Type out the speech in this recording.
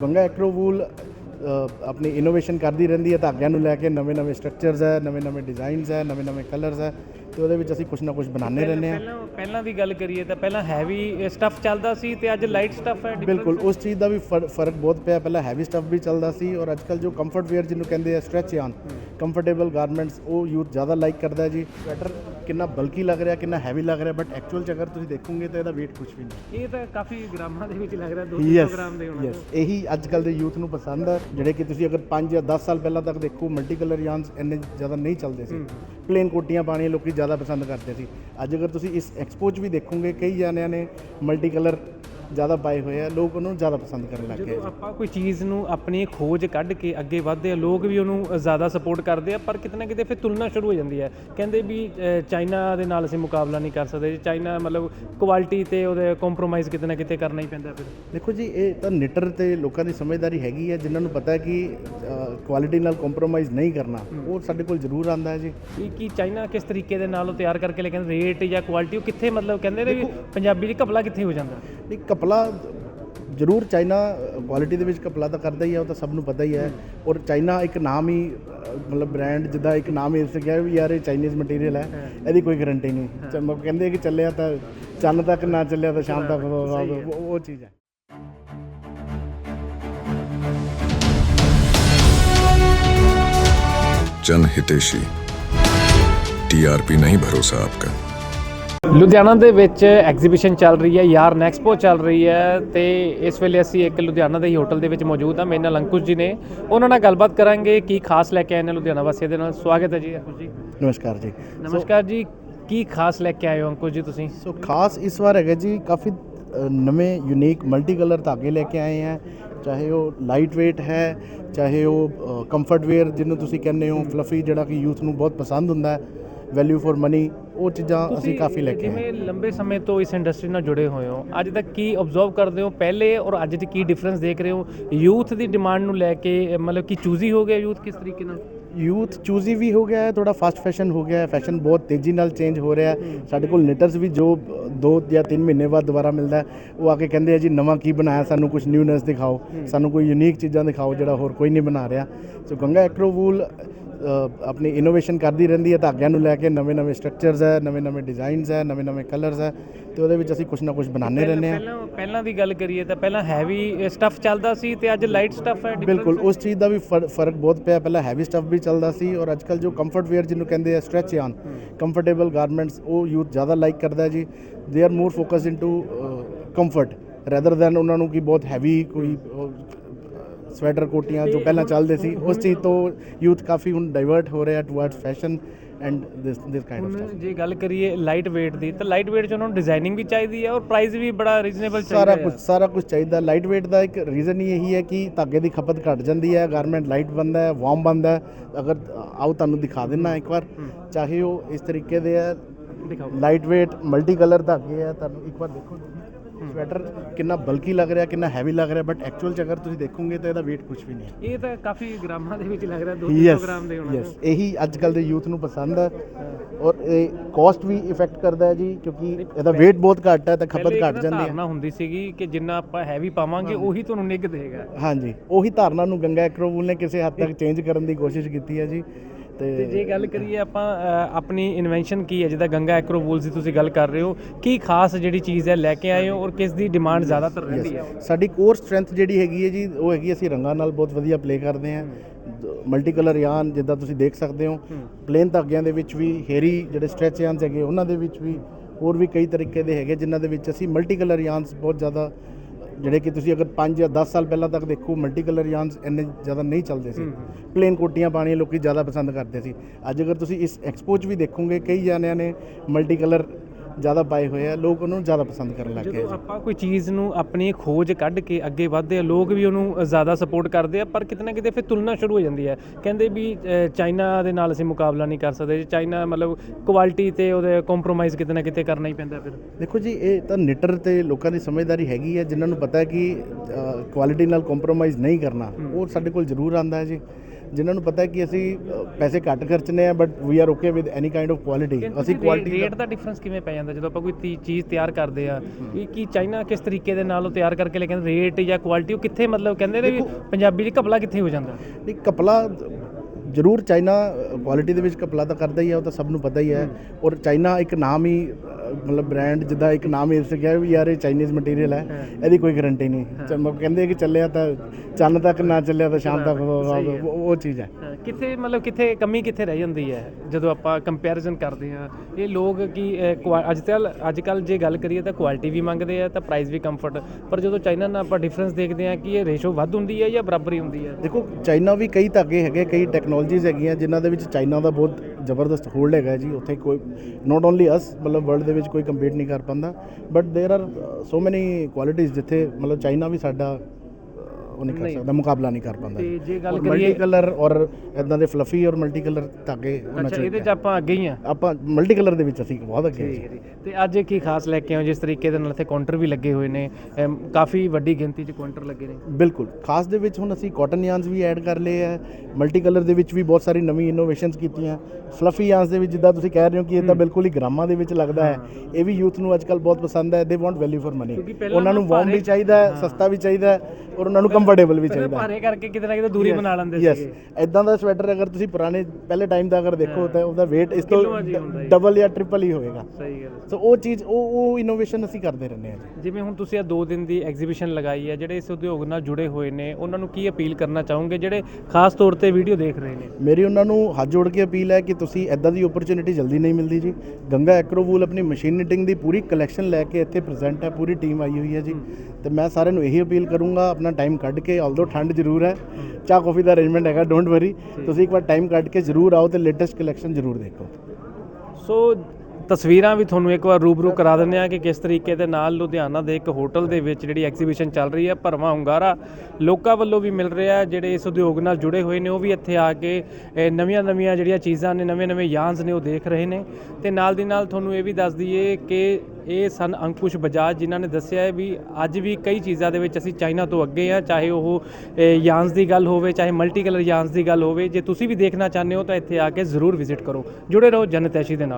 ਗੰਗਾ ਐਕਰੋਵੂਲ ਆਪਣੀ ਇਨੋਵੇਸ਼ਨ ਕਰਦੀ ਰਹਿੰਦੀ ਹੈ ਧਾਗਿਆਂ ਨੂੰ ਲੈ ਕੇ ਨਵੇਂ ਨਵੇਂ ਸਟਰਕਚਰਸ ਹੈ ਨਵੇਂ ਨਵੇਂ ਡਿਜ਼ਾਈਨਸ ਹੈ ਨਵੇਂ ਨਵੇਂ ਕਲਰਸ ਹੈ ਤੇ ਉਹਦੇ ਵਿੱਚ ਅਸੀਂ ਕੁਝ ਨਾ ਕੁਝ ਬਣਾਉਂਦੇ ਰਹਿੰਦੇ ਹਾਂ। ਪਹਿਲਾਂ ਪਹਿਲਾਂ ਦੀ ਗੱਲ ਕਰੀਏ ਤਾਂ ਪਹਿਲਾਂ ਹੈਵੀ ਸਟੱਫ ਚੱਲਦਾ ਸੀ ਤੇ ਅੱਜ ਲਾਈਟ ਸਟੱਫ ਹੈ ਬਿਲਕੁਲ ਉਸ ਚੀਜ਼ ਦਾ ਵੀ ਫਰ- ਫ਼ਰਕ ਬਹੁਤ ਪਿਆ। ਪਹਿਲਾਂ ਹੈਵੀ ਸਟੱਫ ਵੀ ਚੱਲਦਾ ਸੀ ਔਰ ਅੱਜਕੱਲ ਜੋ ਕੰਫਰਟ ਵੇਅਰ ਜਿਹਨੂੰ ਕਹਿੰਦੇ ਆ ਸਟ੍ਰੈਚ ਆਨ ਕੰਫਰਟੇਬਲ ਗਾਰਮੈਂਟਸ ਉਹ ਯੂਥ ਜ਼ਿਆਦਾ ਲਾਈਕ ਕਰਦਾ ਜੀ। ਸਵੈਟਰ ਕਿੰਨਾ ਬਲਕੀ ਲੱਗ ਰਿਹਾ ਕਿੰਨਾ ਹੈਵੀ ਲੱਗ ਰਿਹਾ ਬਟ ਐਕਚੁਅਲ ਚ ਅਗਰ ਤੁਸੀਂ ਦੇਖੋਗੇ ਤਾਂ ਇਹਦਾ weight ਕੁਝ ਵੀ ਨਹੀਂ। ਇਹ ਤਾਂ ਕਾਫੀ ਗ੍ਰਾਮਾਂ ਦੇ ਵਿੱਚ ਲੱਗ ਰਿਹਾ 200 ਯੈਸ ਗ੍ਰਾਮ ਦੇ ਹੋਣਾ ਯੈਸ ਇਹੀ ਅੱਜ ਕੱਲ ਦੇ ਯੂਥ ਨੂੰ ਪਸੰਦ ਹੈ ਜਿਹੜੇ ਕਿ ਤੁਸੀਂ ਅਗਰ 5 ਜਾਂ 10 ਸਾਲ ਪਹਿਲਾਂ ਤੱਕ ਦੇਖੋ ਮਲਟੀ ਕਲਰ ਯਾਨਸ ਇੰਨੇ ਜ਼ਿਆਦਾ ਨਹੀਂ ਚੱਲਦੇ ਸੀ। ਪਲੇਨ ਕੋਟੀਆਂ ਪਾਣੀਆਂ ਲੋਕੀ ਜ਼ਿਆਦਾ ਪਸੰਦ ਕਰਦੇ ਸੀ। ਅੱਜ ਅਗਰ ਤੁਸੀਂ ਇਸ ਐਕਸਪੋ 'ਚ ਵੀ ਦੇਖੋਗੇ ਕਈ ਜਾਣਿਆਂ ਨੇ ਮਲਟੀ ਕਲਰ ਜ਼ਿਆਦਾ ਪਾਏ ਹੋਏ ਆ ਲੋਕ ਉਹਨੂੰ ਜ਼ਿਆਦਾ ਪਸੰਦ ਕਰਨ ਲੱਗ ਗਏ ਜਦੋਂ ਆਪਾਂ ਕੋਈ ਚੀਜ਼ ਨੂੰ ਆਪਣੀ ਖੋਜ ਕੱਢ ਕੇ ਅੱਗੇ ਵਧਦੇ ਆ ਲੋਕ ਵੀ ਉਹਨੂੰ ਜ਼ਿਆਦਾ ਸਪੋਰਟ ਕਰਦੇ ਆ ਪਰ ਕਿਤੇ ਨਾ ਕਿਤੇ ਫਿਰ ਤੁਲਨਾ ਸ਼ੁਰੂ ਹੋ ਜਾਂਦੀ ਹੈ। ਕਹਿੰਦੇ ਵੀ ਚਾਈਨਾ ਦੇ ਨਾਲ ਅਸੀਂ ਮੁਕਾਬਲਾ ਨਹੀਂ ਕਰ ਸਕਦੇ ਚਾਈਨਾ ਮਤਲਬ ਕੁਆਲਿਟੀ ਤੇ ਉਹਦੇ ਕੰਪਰੋਮਾਈਜ਼ ਕਿਤੇ ਨਾ ਕਿਤੇ ਕਰਨਾ ਹੀ ਪੈਂਦਾ ਫਿਰ। ਦੇਖੋ ਜੀ ਇਹ ਤਾਂ ਨਿਟਰ ਤੇ ਲੋਕਾਂ ਦੀ ਸਮਝਦਾਰੀ ਹੈਗੀ ਹੈ ਜਿਨ੍ਹਾਂ ਨੂੰ ਪਤਾ ਹੈ ਕਿ ਕੁਆਲਿਟੀ ਨਾਲ ਕੰਪਰੋਮਾਈਜ਼ ਨਹੀਂ ਕਰਨਾ ਉਹ ਸਾਡੇ ਕੋਲ ਜ਼ਰੂਰ ਆਂਦਾ ਹੈ ਜੀ। ਕੀ ਕੀ ਚਾਈਨਾ ਕਿਸ ਤਰੀਕੇ ਦੇ ਨਾਲ ਉਹ ਤਿਆਰ ਕਰਕੇ ਲੈ ਕਹਿੰਦੇ ਰੇਟ ਜਾਂ ਕੁਆਲਿਟੀ ਉਹ ਕਿੱਥੇ ਮਤਲਬ ਕਹਿੰਦੇ ਨੇ ਵੀ ਪੰਜਾਬੀ ਦੀ ਘਪਲਾ ਕਿੱਥੇ ਹੋ ਜਾਂਦਾ? ਨਹੀਂ ਕਪਲਾ ਜ਼ਰੂਰ ਚਾਈਨਾ ਕੁਆਲਿਟੀ ਦੇ ਵਿੱਚ ਕਪਲਾ ਤਾਂ ਕਰਦਾ ਹੀ ਹੈ ਉਹ ਤਾਂ ਸਭ ਨੂੰ ਪਤਾ ਹੀ ਹੈ ਔਰ ਚਾਈਨਾ ਇੱਕ ਨਾਮ ਹੀ ਅ, ਮਤਲਬ ਬ੍ਰਾਂਡ ਜਿੱਦਾਂ ਇੱਕ ਨਾਮ ਇਸ ਗਿਆ ਵੀ ਯਾਰ ਇਹ ਚਾਈਨੀਜ਼ ਮਟੀਰੀਅਲ ਹੈ ਇਹਦੀ ਕੋਈ ਗਾਰੰਟੀ ਨਹੀਂ ਚੰਮ ਕਹਿੰਦੇ ਕਿ ਚੱਲਿਆ ਤਾਂ ਚੰਨ ਤੱਕ ਨਾ ਚੱਲਿਆ ਤਾਂ ਸ਼ਾਮ ਤੱਕ ਉਹ ਉਹ ਚੀਜ਼ ਹੈ जन हितेशी टीआरपी नहीं भरोसा आपका ਲੁਧਿਆਣਾ ਦੇ ਵਿੱਚ ਐਗਜ਼ੀਬਿਸ਼ਨ ਚੱਲ ਰਹੀ ਹੈ ਯਾਰ ਨੈਕਸਪੋ ਚੱਲ ਰਹੀ ਹੈ ਤੇ ਇਸ ਵੇਲੇ ਅਸੀਂ ਇੱਕ ਲੁਧਿਆਣਾ ਦੇ ਹੀ ਹੋਟਲ ਦੇ ਵਿੱਚ ਮੌਜੂਦ ਹਾਂ। ਮੇਰੇ ਨਾਲ ਅੰਕੁਸ਼ ਜੀ ਨੇ। ਉਹਨਾਂ ਨਾਲ ਗੱਲਬਾਤ ਕਰਾਂਗੇ ਕੀ ਖਾਸ ਲੈ ਕੇ ਆਏ ਨੇ ਲੁਧਿਆਣਾ ਵਾਸੀਆਂ ਦੇ ਨਾਲ। ਸਵਾਗਤ ਹੈ ਜੀ ਅੰਕੁਸ਼ ਜੀ। ਨਮਸਕਾਰ ਜੀ। ਨਮਸਕਾਰ ਜੀ ਕੀ ਖਾਸ ਲੈ ਕੇ ਆਏ ਹੋ ਅੰਕੁਸ਼ ਜੀ ਤੁਸੀਂ? ਸੋ ਖਾਸ ਇਸ ਵਾਰ ਹੈਗਾ ਜੀ ਕਾਫੀ ਨਵੇਂ ਯੂਨੀਕ ਮਲਟੀ ਕਲਰ ਧਾਗੇ ਲੈ ਕੇ ਆਏ ਆ। ਚਾਹੇ ਉਹ ਲਾਈਟ weight ਹੈ ਚਾਹੇ ਉਹ ਕੰਫਰਟ ਵੇਅਰ ਜਿਹਨੂੰ ਤੁਸੀਂ ਕਹਿੰਦੇ ਹੋ। ਫਲਫੀ ਜਿਹੜਾ ਕਿ ਯੂਥ ਨੂੰ ਬਹੁਤ ਪਸੰਦ ਹੁੰਦਾ ਹੈ। ਵੈਲਿਊ ਫॉर ਮਨੀ ਉਹ ਚੀਜ਼ਾਂ ਅਸੀਂ ਕਾਫੀ ਲੈ ਕੇ ਆਏ। ਜਿਵੇਂ ਲੰਬੇ ਸਮੇਂ ਤੋਂ ਇਸ ਇੰਡਸਟਰੀ ਨਾਲ ਜੁੜੇ ਹੋਏ ਹੋ ਅੱਜ ਤੱਕ ਕੀ ਆਬਜ਼ਰਵ ਕਰਦੇ ਹੋ ਪਹਿਲੇ ਔਰ ਅੱਜ 'ਚ ਕੀ ਡਿਫਰੈਂਸ ਦੇਖ ਰਹੇ ਹੋ? ਯੂਥ ਦੀ ਡਿਮਾਂਡ ਨੂੰ ਲੈ ਕੇ ਮਤਲਬ ਕਿ ਚੂਜ਼ੀ ਹੋ ਗਿਆ ਯੂਥ ਕਿਸ ਤਰੀਕੇ ਨਾਲ? ਯੂਥ ਚੂਜ਼ੀ ਵੀ ਹੋ ਗਿਆ ਹੈ ਥੋੜਾ ਫਾਸਟ ਫੈਸ਼ਨ ਹੋ ਗਿਆ ਹੈ ਫੈਸ਼ਨ ਬਹੁਤ ਤੇਜ਼ੀ ਨਾਲ ਚੇਂਜ ਹੋ ਰਿਹਾ ਹੈ। ਸਾਡੇ ਕੋਲ ਨਿਟਰਸ ਵੀ ਜੋ 2 ਜਾਂ 3 ਮਹੀਨੇ ਬਾਅਦ ਦੁਬਾਰਾ ਮਿਲਦਾ ਉਹ ਆ ਕੇ ਕਹਿੰਦੇ ਆ ਜੀ ਨਵਾਂ ਕੀ ਬਣਾਇਆ ਸਾਨੂੰ ਕੁਝ ਨਿਊਨੈਸ ਦਿਖਾਓ ਸਾਨੂੰ ਕੋਈ ਯੂਨੀਕ ਚੀਜ਼ਾਂ ਦਿਖਾਓ ਜਿਹੜਾ ਹੋਰ ਕੋਈ ਨਹੀਂ ਬਣਾ ਰਿਹਾ। ਸੋ ਗੰਗਾ ਐਕਰੋਵੂਲ ਆਪਣੀ ਇਨੋਵੇਸ਼ਨ ਕਰਦੀ ਰਹਿੰਦੀ ਹੈ ਧਾਗਿਆਂ ਨੂੰ ਲੈ ਕੇ ਨਵੇਂ ਨਵੇਂ ਸਟਰਕਚਰਸ ਹੈ ਨਵੇਂ ਨਵੇਂ ਡਿਜ਼ਾਈਨਸ ਹੈ ਨਵੇਂ ਨਵੇਂ ਕਲਰਸ ਹੈ ਤੇ ਉਹਦੇ ਵਿੱਚ ਅਸੀਂ ਕੁਝ ਨਾ ਕੁਝ ਬਣਾਉਂਦੇ ਰਹਿੰਦੇ ਹਾਂ। ਪਹਿਲਾਂ ਪਹਿਲਾਂ ਦੀ ਗੱਲ ਕਰੀਏ ਤਾਂ ਪਹਿਲਾਂ ਹੈਵੀ ਸਟੱਫ ਚੱਲਦਾ ਸੀ ਤੇ ਅੱਜ ਲਾਈਟ ਸਟੱਫ ਹੈ ਬਿਲਕੁਲ ਉਸ ਚੀਜ਼ ਦਾ ਵੀ ਫਰ- ਫ਼ਰਕ ਬਹੁਤ ਪਿਆ। ਪਹਿਲਾਂ ਹੈਵੀ ਸਟੱਫ ਵੀ ਚੱਲਦਾ ਸੀ ਔਰ ਅੱਜਕੱਲ ਜੋ ਕੰਫਰਟ ਵੇਅਰ ਜਿਹਨੂੰ ਕਹਿੰਦੇ ਆ ਸਟ੍ਰੈਚ ਆਨ ਕੰਫਰਟੇਬਲ ਗਾਰਮੈਂਟਸ ਉਹ ਯੂਥ ਜ਼ਿਆਦਾ ਲਾਈਕ ਕਰਦਾ ਜੀ। They are more focused into comfort rather than ਉਹਨਾਂ ਨੂੰ ਕਿ ਬਹੁਤ ਹੈਵੀ ਕੋਈ ਸਵੈਟਰ ਕੋਟੀਆਂ ਜੋ ਪਹਿਲਾਂ ਚੱਲਦੇ ਸੀ ਉਸ ਚੀਜ਼ ਤੋਂ ਯੂਥ ਕਾਫੀ ਹੁਣ ਡਾਈਵਰਟ ਹੋ ਰਿਹਾ towards fashion and this this kind of ਹੁਣ ਜੇ ਗੱਲ ਕਰੀਏ ਲਾਈਟ weight ਦੀ ਤਾਂ ਲਾਈਟ weight ਚ ਉਹਨਾਂ ਨੂੰ ਡਿਜ਼ਾਈਨਿੰਗ ਵੀ ਚਾਹੀਦੀ ਹੈ ਔਰ ਪ੍ਰਾਈਸ ਵੀ ਬੜਾ ਰੀਜ਼ਨੇਬਲ ਚਾਹੀਦਾ ਸਾਰਾ ਕੁਝ ਸਾਰਾ ਕੁਝ ਚਾਹੀਦਾ। ਲਾਈਟ weight ਦਾ ਇੱਕ ਰੀਜ਼ਨ ਹੀ ਇਹੀ ਹੈ ਕਿ ਧਾਗੇ ਦੀ ਖਪਤ ਘਟ ਜਾਂਦੀ ਹੈ ਗਾਰਮੈਂਟ ਲਾਈਟ ਬੰਦਾ ਹੈ ਵਾਰਮ ਬੰਦਾ ਹੈ। ਅਗਰ ਆਓ ਤੁਹਾਨੂੰ ਦਿਖਾ ਦਿੰਨਾ ਇੱਕ ਵਾਰ। ਚਾਹੇ ਉਹ ਇਸ ਤਰੀਕੇ ਦੇ ਹੈ ਲਾਈਟ weight ਮਲਟੀ ਕਲਰ ਧਾਗੇ ਹੈ ਤੁਹਾਨੂੰ ਇੱਕ ਵਾਰ ਦੇਖੋ। ਸਵੈਟਰ ਕਿੰਨਾ ਬਲਕੀ ਲੱਗ ਰਿਹਾ ਕਿੰਨਾ ਹੈਵੀ ਲੱਗ ਰਿਹਾ ਬਟ ਐਕਚੁਅਲ ਚ ਅਗਰ ਤੁਸੀਂ ਦੇਖੋਗੇ ਤਾਂ ਇਹਦਾ weight ਕੁਝ ਵੀ ਨਹੀਂ ਹੈ। ਇਹ ਤਾਂ ਕਾਫੀ ਗ੍ਰਾਮਾਂ ਦੇ ਵਿੱਚ ਲੱਗ ਰਿਹਾ 200 ਯੈਸ ਗ੍ਰਾਮ ਦੇ ਹੋਣਾ ਯੈਸ ਇਹੀ ਅੱਜ ਕੱਲ ਦੇ ਯੂਥ ਨੂੰ ਪਸੰਦ ਹੈ ਔਰ ਇਹ ਕਾਸਟ ਵੀ ਇਫੈਕਟ ਕਰਦਾ ਹੈ ਜੀ ਕਿਉਂਕਿ ਇਹਦਾ weight ਬਹੁਤ ਘੱਟ ਹੈ ਤਾਂ ਖਪਤ ਘਟ ਜਾਂਦੀ ਹੈ। ਧਾਰਨਾ ਹੁੰਦੀ ਸੀਗੀ ਕਿ ਜਿੰਨਾ ਆਪਾਂ ਹੈਵੀ ਪਾਵਾਂਗੇ ਉਹੀ ਤੁਹਾਨੂੰ ਨਿੱਘ ਦੇਗਾ। ਹਾਂਜੀ ਉਹੀ ਧਾਰਨਾ ਨੂੰ ਗੰਗਾ ਐਕਰੋਵੂਲ ਨੇ ਕਿਸੇ ਹੱਦ ਤੱਕ ਚੇਂਜ ਕਰਨ ਦੀ ਕੋਸ਼ਿਸ਼ ਕੀਤੀ ਹੈ ਜੀ। ਤੇ ਜੇ ਗੱਲ ਕਰੀਏ ਆਪਾਂ ਆਪਣੀ ਇਨਵੈਂਸ਼ਨ ਕੀ ਹੈ? ਜਿੱਦਾਂ ਗੰਗਾ ਐਕਰੋਵੂਲਸ ਦੀ ਤੁਸੀਂ ਗੱਲ ਕਰ ਰਹੇ ਹੋ ਕੀ ਖਾਸ ਜਿਹੜੀ ਚੀਜ਼ ਹੈ ਲੈ ਕੇ ਆਏ ਹੋ ਔਰ ਕਿਸ ਦੀ ਡਿਮਾਂਡ ਜ਼ਿਆਦਾਤਰ ਰਹਿੰਦੀ ਹੈ? ਸਾਡੀ ਕੋਰ ਸਟਰੈਂਥ ਜਿਹੜੀ ਹੈਗੀ ਹੈ ਜੀ ਉਹ ਹੈਗੀ ਅਸੀਂ ਰੰਗਾਂ ਨਾਲ ਬਹੁਤ ਵਧੀਆ ਪਲੇ ਕਰਦੇ ਹਾਂ। ਮਲਟੀ ਕਲਰ ਯਾਨ ਜਿੱਦਾਂ ਤੁਸੀਂ ਦੇਖ ਸਕਦੇ ਹੋ। ਪਲੇਨ ਧਾਗਿਆਂ ਦੇ ਵਿੱਚ ਵੀ ਹੇਰੀ ਜਿਹੜੇ ਸਟ੍ਰੈਚ ਯਾਨਸ ਹੈਗੇ ਉਹਨਾਂ ਦੇ ਵਿੱਚ ਵੀ ਹੋਰ ਵੀ ਕਈ ਤਰੀਕੇ ਦੇ ਹੈਗੇ ਜਿਨ੍ਹਾਂ ਦੇ ਵਿੱਚ ਅਸੀਂ ਮਲਟੀ ਕਲਰ ਯਾਨਸ ਬਹੁਤ ਜ਼ਿਆਦਾ ਜਿਹੜੇ ਕਿ ਤੁਸੀਂ ਅਗਰ 5 ਜਾਂ 10 ਸਾਲ ਪਹਿਲਾਂ ਤੱਕ ਦੇਖੋ ਮਲਟੀ ਕਲਰ ਯਾਨਸ ਇੰਨੇ ਜ਼ਿਆਦਾ ਨਹੀਂ ਚੱਲਦੇ ਸੀ। ਪਲੇਨ ਕੋਟੀਆਂ ਪਾਣੀਆਂ ਲੋਕੀ ਜ਼ਿਆਦਾ ਪਸੰਦ ਕਰਦੇ ਸੀ। ਅੱਜ ਅਗਰ ਤੁਸੀਂ ਇਸ ਐਕਸਪੋ 'ਚ ਵੀ ਦੇਖੋਗੇ ਕਈ ਜਾਣਿਆਂ ਨੇ ਮਲਟੀ ਕਲਰ ਜ਼ਿਆਦਾ ਪਾਏ ਹੋਏ ਆ ਲੋਕ ਉਹਨੂੰ ਜ਼ਿਆਦਾ ਪਸੰਦ ਕਰਨ ਲੱਗ ਗਏ ਜਦੋਂ ਜੀ। ਆਪਾਂ ਕੋਈ ਚੀਜ਼ ਨੂੰ ਆਪਣੀ ਖੋਜ ਕੱਢ ਕੇ ਅੱਗੇ ਵਧਦੇ ਆ ਲੋਕ ਵੀ ਉਹਨੂੰ ਜ਼ਿਆਦਾ ਸਪੋਰਟ ਕਰਦੇ ਆ ਪਰ ਕਿਤੇ ਨਾ ਕਿਤੇ ਫਿਰ ਤੁਲਨਾ ਸ਼ੁਰੂ ਹੋ ਜਾਂਦੀ ਹੈ। ਕਹਿੰਦੇ ਵੀ ਚਾਈਨਾ ਦੇ ਨਾਲ ਅਸੀਂ ਮੁਕਾਬਲਾ ਨਹੀਂ ਕਰ ਸਕਦੇ ਚਾਈਨਾ ਮਤਲਬ ਕੁਆਲਿਟੀ ਤੇ ਉਹਦੇ ਕੰਪਰੋਮਾਈਜ਼ ਕਿਤੇ ਨਾ ਕਿਤੇ ਕਰਨਾ ਹੀ ਪੈਂਦਾ ਫਿਰ। ਦੇਖੋ ਜੀ ਇਹ ਤਾਂ ਨਿਟਰ ਤੇ ਲੋਕਾਂ ਦੀ ਸਮਝਦਾਰੀ ਹੈਗੀ ਹੈ ਜਿਨ੍ਹਾਂ ਨੂੰ ਪਤਾ ਹੈ ਕਿ ਕੁਆਲਿਟੀ ਨਾਲ ਕੰਪਰੋਮਾਈਜ਼ ਨਹੀਂ ਕਰਨਾ ਉਹ ਸਾਡੇ ਕੋਲ ਜ਼ਰੂਰ ਆਂਦਾ ਹੈ ਜੀ। ਜਿਨ੍ਹਾਂ ਨੂੰ ਪਤਾ ਹੈ ਕਿ ਅਸੀਂ ਪੈਸੇ ਘੱਟ ਖਰਚਨੇ ਆ but we are okay with any kind of quality ਅਸੀਂ ਕੁਆਲਿਟੀ ਰੇਟ ਦਾ ਡਿਫਰੈਂਸ ਕਿਵੇਂ ਪੈ ਜਾਂਦਾ? ਜਦੋਂ ਆਪਾਂ ਕੋਈ ਚੀਜ਼ ਤਿਆਰ ਕਰਦੇ ਆ ਇਹ ਕੀ ਚਾਈਨਾ ਕਿਸ ਤਰੀਕੇ ਦੇ ਨਾਲ ਉਹ ਤਿਆਰ ਕਰਕੇ ਲੈ ਕੇ ਆਉਂਦੇ? ਰੇਟ ਜਾਂ ਕੁਆਲਿਟੀ ਉਹ ਕਿੱਥੇ ਮਤਲਬ ਕਹਿੰਦੇ ਨੇ ਵੀ ਪੰਜਾਬੀ ਚ ਘਪਲਾ ਕਿੱਥੇ ਹੋ ਜਾਂਦਾ? ਨਹੀਂ ਕਪਲਾ ਜ਼ਰੂਰ ਚਾਈਨਾ ਕੁਆਲਿਟੀ ਦੇ ਵਿੱਚ ਕਪਲਾ ਤਾਂ ਕਰਦਾ ਹੀ ਹੈ ਉਹ ਤਾਂ ਸਭ ਨੂੰ ਪਤਾ ਹੀ ਹੈ। ਔਰ ਚਾਈਨਾ ਇੱਕ ਨਾਮ ਹੀ ਮਤਲਬ ਬ੍ਰਾਂਡ ਜਿੱਦਾਂ ਇੱਕ ਨਾਮ ਇਸ ਗਿਆ ਵੀ ਯਾਰ ਇਹ ਚਾਈਨੀਜ਼ ਮਟੀਰੀਅਲ ਹੈ ਇਹਦੀ ਕੋਈ ਗਾਰੰਟੀ ਨਹੀਂ। ਚਮ ਕਹਿੰਦੇ ਕਿ ਚੱਲਿਆ ਤਾਂ ਚੰਨ ਤੱਕ ਨਾ ਚੱਲਿਆ ਤਾਂ ਸ਼ਾਮ ਤੱਕ ਉਹ- ਚੀਜ਼ ਹੈ। ਹਾਂ, ਕਿੱਥੇ ਮਤਲਬ ਕਿੱਥੇ ਕਮੀ ਕਿੱਥੇ ਰਹਿ ਜਾਂਦੀ ਹੈ ਜਦੋਂ ਆਪਾਂ ਕੰਪੈਰੀਜ਼ਨ ਕਰਦੇ ਆ ਇਹ ਲੋਕ ਕੀ ਅੱਜ ਕੱਲ ਅੱਜ ਕੱਲ ਜੇ ਗੱਲ ਕਰੀਏ ਤਾਂ ਕੁਆਲਿਟੀ ਵੀ ਮੰਗਦੇ ਆ ਤਾਂ ਪ੍ਰਾਈਸ ਵੀ ਕੰਫਰਟ ਪਰ ਜਦੋਂ ਚਾਈਨਾ ਨਾਲ ਆਪਾਂ ਡਿਫਰੈਂਸ ਦੇਖਦੇ ਆ ਕਿ ਇਹ ਰੇਸ਼ੋ ਵੱਧ ਹੁੰਦੀ ਹੈ ਜਾਂ ਬਰਾਬਰ ਹੀ ਹੁੰਦੀ ਹੈ? ਦੇਖੋ ਚਾਈਨਾ ਵੀ ਕਈ ਧਾਗੇ ਹੈਗੇ ਕਈ ਟੈਕਨੋਲੋਜੀਜ਼ ਹੈਗੀਆਂ ਜਿਨ੍ਹਾਂ ਦੇ ਵਿੱਚ ਚਾਈਨਾ ਦਾ ਬਹੁਤ ਜ਼ਬਰਦਸਤ ਹੋਲਡ ਹੈਗਾ ਜੀ ਉੱਥੇ ਕੋਈ ਨਾਟ ਓਨਲੀ ਅਸ ਮਤਲਬ ਵਰਲਡ ਦੇ ਵਿੱਚ ਕੋਈ ਕੰਪੀਟ ਨਹੀਂ ਕਰ ਪਾਉਂਦਾ but there are so many qualities ਜਿੱਥੇ ਮਤਲਬ ਚਾਈਨਾ ਵੀ ਸਾਡਾ ਅ, ਉਹ ਨਹੀਂ ਕਰ ਸਕਦਾ ਮੁਕਾਬਲਾ ਨਹੀਂ ਕਰ ਪਾਉਂਦਾ। ਤੇ ਜੇ ਗੱਲ ਮਲਟੀ ਕਰੀਏ ਕਲਰ ਔਰ ਇਦਾਂ ਦੇ ਫਲਫੀ ਔਰ ਮਲਟੀ ਕਲਰ ਧਾਗੇ ਹੋਣਾ ਅੱਛਾ ਇਹਦੇ ਚਾਹੀਦਾ ਚ ਆਪਾਂ ਅੱਗੇ ਹੀ ਆ। ਆਪਾਂ ਮਲਟੀ ਕਲਰ ਦੇ ਵਿੱਚ ਅਸੀਂ ਬਹੁਤ ਅੱਗੇ ਹਾਂ ਤੇ ਅੱਜ ਕੀ ਖਾਸ ਲੈ ਕੇ ਹੋ? ਜਿਸ ਤਰੀਕੇ ਦੇ ਨਾਲ ਇੱਥੇ ਕਾਊਂਟਰ ਵੀ ਲੱਗੇ ਹੋਏ ਨੇ। ਕਾਫੀ ਵੱਡੀ ਗਿਣਤੀ 'ਚ ਕਾਊਂਟਰ ਲੱਗੇ ਨੇ। ਬਿਲਕੁਲ। ਖਾਸ ਦੇ ਵਿੱਚ ਹੁਣ ਅਸੀਂ ਕਾਟਨ ਯਾਨਸ ਵੀ ਐਡ ਕਰ ਲਏ ਹੈ ਮਲਟੀ ਕਲਰ ਦੇ ਵਿੱਚ ਵੀ ਬਹੁਤ ਸਾਰੀ ਨਵੀਂ ਇਨੋਵੇਸ਼ਨਸ ਕੀਤੀਆਂ। ਫਲਫੀ ਯਾਨਸ ਦੇ ਵਿੱਚ ਜਿੱਦਾਂ ਤੁਸੀਂ ਕਹਿ ਰਹੇ ਹੋ ਕਿ ਇਹ ਤਾਂ ਬਿਲਕੁਲ ਹੀ ਗ੍ਰਾਮਾਂ ਦੇ ਵਿੱਚ ਲੱਗਦਾ ਹੈ। ਇਹ ਵੀ ਯੂਥ ਨੂੰ ਅੱਜਕੱਲ ਬਹੁਤ ਪਸੰਦ ਹੈ। They want value for money ਉਹਨਾਂ ਨੂੰ ਵਾਰਮ ਵੀ ਚਾਹੀਦਾ ਹੈ ਸਸਤਾ ਵੀ ਚਾਹੀਦਾ ਹੈ। ਔਰ ਉਹਨਾਂ ਨੂੰ ਕੰਫਰਟੇਬਲ ਵੀ ਚਾਹੀਦਾ। ਭਾਰੇ ਕਰਕੇ ਕਿਤੇ ਨਾ ਕਿਤੇ ਦੂਰੀ ਬਣਾ ਲੈਂਦੇ ਯੈਸ ਇਦਾਂ ਦਾ ਸਵੈਟਰ ਅਗਰ ਤੁਸੀਂ ਪੁਰਾਣੇ ਪਹਿਲੇ ਟਾਈਮ ਦਾ ਅਗਰ ਦੇਖੋ ਤਾਂ ਉਹਦਾ weight ਇਸ ਤੋਂ। ਡਬਲ ਜਾਂ? ਟ੍ਰਿਪਲ ਹੀ ਹੋਏਗਾ। ਸਹੀ ਗੱਲ ਸੋ ਉਹ ਚੀਜ਼ ਉਹ ਉਹ ਇਨੋਵੇਸ਼ਨ ਅਸੀਂ ਕਰਦੇ ਰਹਿੰਦੇ ਹਾਂ ਜਿਵੇਂ ਹੁਣ ਤੁਸੀਂ ਆ 2 ਦਿਨ ਦੀ ਐਗਜ਼ੀਬਿਸ਼ਨ ਲਗਾਈ ਹੈ ਜਿਹੜੇ ਇਸ ਉਦਯੋਗ ਨਾਲ ਜੁੜੇ ਹੋਏ ਨੇ ਉਹਨਾਂ ਨੂੰ ਕੀ ਅਪੀਲ ਕਰਨਾ ਚਾਹੋਗੇ? ਜਿਹੜੇ ਖਾਸ ਤੌਰ ਤੇ ਵੀਡੀਓ ਦੇਖ ਰਹੇ ਨੇ। ਮੇਰੀ ਉਹਨਾਂ ਨੂੰ ਹੱਥ ਜੋੜ ਕੇ ਅਪੀਲ ਹੈ ਕਿ ਤੁਸੀਂ ਐਦਾਂ ਦੀ ਓਪਰਚੁਨਿਟੀ ਜਲਦੀ ਨਹੀਂ ਮਿਲਦੀ ਜੀ। ਗੰਗਾ ਐਕਰੋਵੂਲ ਆਪਣੀ ਮਸ਼ੀਨ ਨਿਟਿੰਗ ਦੀ ਪੂਰੀ ਕਲੈਕਸ਼ਨ ਲੈ ਕੇ ਇੱਥੇ ਪ੍ਰੈਜ਼ੈਂਟ ਹੈ ਪੂਰੀ ਟੀਮ ਆਈ ਹੋਈ ਹੈ ਜੀ। ਤੇ ਮੈਂ ਸਾਰਿਆਂ ਨੂੰ ਇਹੀ ਅਪੀਲ ਕਰੂੰਗਾ ਆਪਣਾ ਟਾਈਮ ਕੱਢ ਕੇ ਆਲਦੋ ਠੰਡ ਜ਼ਰੂਰ ਹੈ ਚਾਹ ਕਾਫੀ ਦਾ ਅਰੇਂਜਮੈਂਟ ਹੈਗਾ ਡੋਂਟ ਵਰੀ ਤੁਸੀਂ ਇੱਕ ਵਾਰ ਟਾਈਮ ਕੱਢ ਕੇ ਜ਼ਰੂਰ ਆਓ ਤੇ ਲੇਟੈਸਟ ਕਲੈਕਸ਼ਨ ਜ਼ਰੂਰ ਦੇਖੋ। ਸੋ ਤਸਵੀਰਾਂ ਵੀ ਤੁਹਾਨੂੰ ਇੱਕ ਵਾਰ ਰੂਬਰੂ ਕਰਾ ਦਿੰਦੇ ਆ ਕਿ ਕਿਸ ਤਰੀਕੇ ਦੇ ਨਾਲ ਲੁਧਿਆਣਾ ਦੇ ਇੱਕ ਹੋਟਲ ਦੇ ਵਿੱਚ ਜਿਹੜੀ ਐਗਜ਼ੀਬਿਸ਼ਨ ਚੱਲ ਰਹੀ ਹੈ ਭਰਵਾਂ ਹੁੰਗਾਰਾ ਲੋਕਾਂ ਵੱਲੋਂ ਵੀ ਮਿਲ ਰਿਹਾ ਜਿਹੜੇ ਇਸ ਉਦਯੋਗ ਨਾਲ ਜੁੜੇ ਹੋਏ ਨੇ ਉਹ ਵੀ ਇੱਥੇ ਆ ਕੇ ਨਵੀਆਂ-ਨਵੀਆਂ ਜਿਹੜੀਆਂ ਚੀਜ਼ਾਂ ਨੇ ਨਵੇਂ-ਨਵੇਂ ਯਾਨਸ ਨੇ ਉਹ ਦੇਖ ਰਹੇ ਨੇ। ਤੇ ਨਾਲ ਦੀ ਨਾਲ ਤੁਹਾਨੂੰ ਇਹ ਵੀ ਦੱਸ ਦਈਏ ਕਿ ਇਹ ਸਨ ਅੰਕੁਸ਼ ਬਜਾਜ ਜਿਨ੍ਹਾਂ ਨੇ ਦੱਸਿਆ ਹੈ ਵੀ ਅੱਜ ਵੀ ਕਈ ਚੀਜ਼ਾਂ ਦੇ ਵਿੱਚ ਅਸੀਂ ਚਾਈਨਾ ਤੋਂ ਅੱਗੇ ਆ ਚਾਹੇ ਉਹ ਅ, ਯਾਨਸ ਦੀ ਗੱਲ ਹੋਵੇ ਚਾਹੇ ਮਲਟੀ ਕਲਰ ਯਾਨਸ ਦੀ ਗੱਲ ਹੋਵੇ। ਜੇ ਤੁਸੀਂ ਵੀ ਦੇਖਣਾ ਚਾਹੁੰਦੇ ਹੋ ਤਾਂ ਇੱਥੇ ਆ ਕੇ ਜ਼ਰੂਰ ਵਿਜ਼ਿਟ ਕਰੋ। ਜੁੜੇ ਰਹੋ ਜਨਤੈਸ਼ੀ ਦੇ ਨਾਲ।